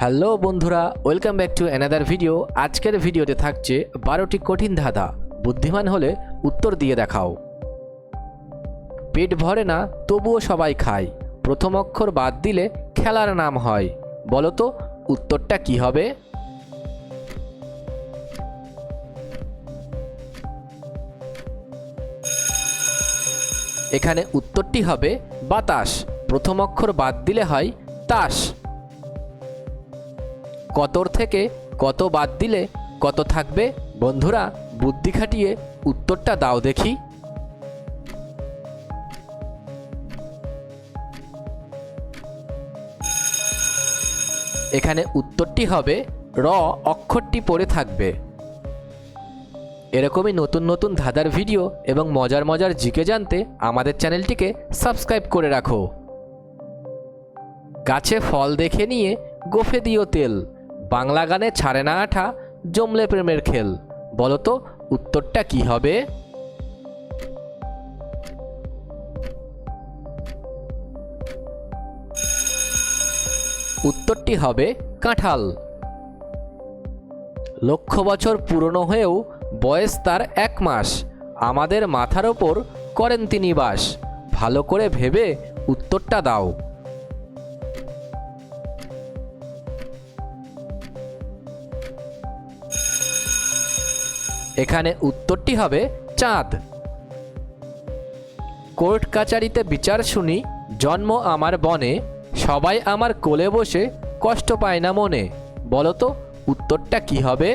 Hello বন্ধুরা welcome back to another video আজকের ভিডিওতে থাকছে বারোটি কঠিন ধাঁধা। বুদ্ধিমান হলে উত্তর দিয়ে দেখাও। পেট ভরে না, তবুও সবাই খায়। প্রথম অক্ষর বাদ দিলে খেলার নাম হয়। বলো তো, উত্তরটা কি হবে? এখানে উত্তরটি হবে বাতাস। প্রথম অক্ষর বাদ দিলে হয় তাস। কতর থেকে কত বাদ দিলে কত থাকবে? বন্ধুরা, বুদ্ধি খাটিয়ে উত্তরটা দাও দেখি। এখানে উত্তরটি হবে, র অক্ষরটি পড়ে থাকবে। এরকমই নতুন নতুন ধাঁধার ভিডিও এবং মজার মজার জিকে জানতে আমাদের চ্যানেলটিকে সাবস্ক্রাইব করে রাখো। গাছে ফল দেখে নিয়ে গোফে দিও তেল। বাংলা গানে ছাড়ে না আঠা জমলে প্রেমের খেল। বলো তো উত্তরটা কি হবে? উত্তরটি হবে কাঁঠাল। লক্ষ বছর পুরনো হয়েও বয়স তার এক মাস। আমাদের মাথার ওপর করেন তিনি বাস। ভালো করে ভেবে উত্তরটা দাও। এখানে উত্তরটি হবে চাঁদ। কোর্ট কাচারিতে বিচার শুনি, জন্ম আমার বনে, সবাই আমার কোলে বসে কষ্ট পায় না মনে। বলো তো, উত্তরটা কি হবে?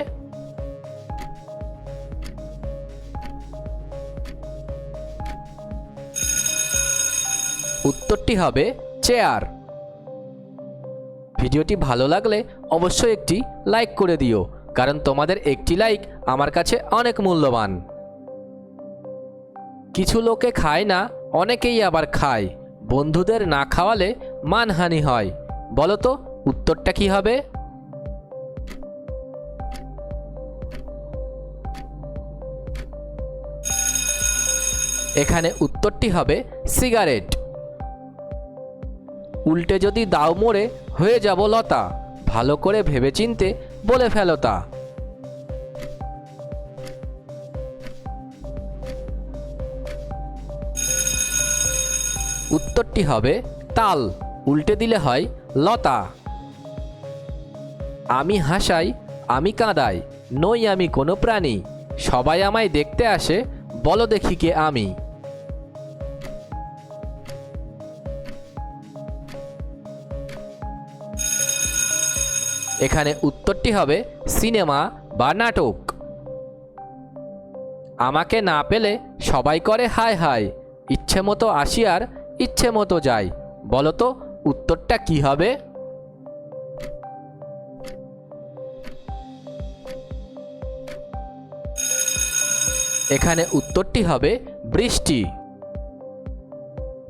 উত্তরটি হবে চেয়ার। ভিডিওটি ভালো লাগলে অবশ্যই একটি লাইক করে দিও। কারণ তোমাদের একটি লাইক আমার কাছে অনেক মূল্যবান। কিছু লোকে খায় না, অনেকেই আবার খায়। বন্ধুদের না খাওয়ালে মানহানি হয়। বলো তো, উত্তরটা কি হবে? এখানে উত্তরটি হবে, সিগারেট। উল্টে যদি দাও মোড়ে, হয়ে যাব লতা। ভালো করে ভেবেচিন্তে বলে ফেলো তা। উত্তরটি হবে তাল, উল্টে দিলে হয় লতা। আমি হাসাই, আমি কাঁদাই, নই আমি কোনো প্রাণী। সবাই আমায় দেখতে আসে, বলো দেখি কে আমি। এখানে উত্তরটি হবে সিনেমা বা নাটক। আমাকে না পেলে সবাই করে হায় হায়, ইচ্ছে মতো আসি আর ইচ্ছে মতো যাই। বলো তো, উত্তরটা কি হবে? এখানে উত্তরটি হবে বৃষ্টি।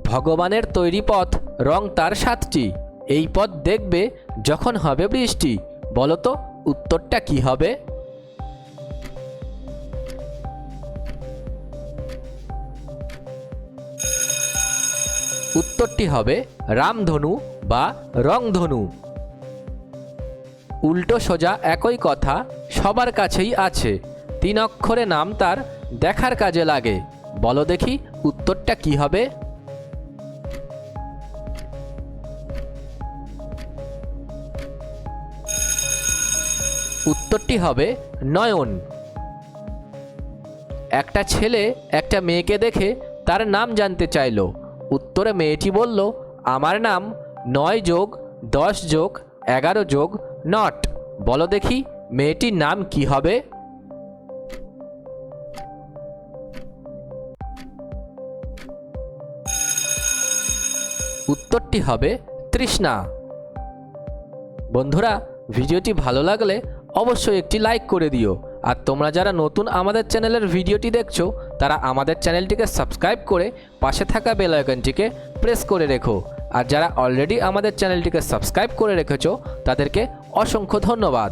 ভগবানের তৈরি পথ, রং তার সাতটি। এই পথ দেখবে যখন হবে বৃষ্টি। বলো তো উত্তরটা কি হবে? উত্তরটি হবে রামধনু বা রংধনু। উল্টো সোজা একই কথা সবার কাছেই আছে। তিন অক্ষরে নাম তার দেখার কাজে লাগে। বলো দেখি উত্তরটা কি হবে? উত্তরটি হবে নয়ন। একটা ছেলে একটা মেয়েকে দেখে তার নাম জানতে চাইল। উত্তরে মেয়েটি বলল, আমার নাম নয় যোগ দশ যোগ এগারো যোগ নট। বলো দেখি মেয়েটির নাম কি হবে? উত্তরটি হবে তৃষ্ণা। বন্ধুরা, ভিডিওটি ভালো লাগলে অবশ্যই একটি লাইক করে দিও। আর তোমরা যারা নতুন আমাদের চ্যানেলের ভিডিওটি দেখছ, তারা আমাদের চ্যানেলটিকে সাবস্ক্রাইব করে পাশে থাকা বেল আইকনটিকে প্রেস করে রেখো। আর যারা অলরেডি আমাদের চ্যানেলটিকে সাবস্ক্রাইব করে রেখেছো, তাদেরকে অসংখ্য ধন্যবাদ।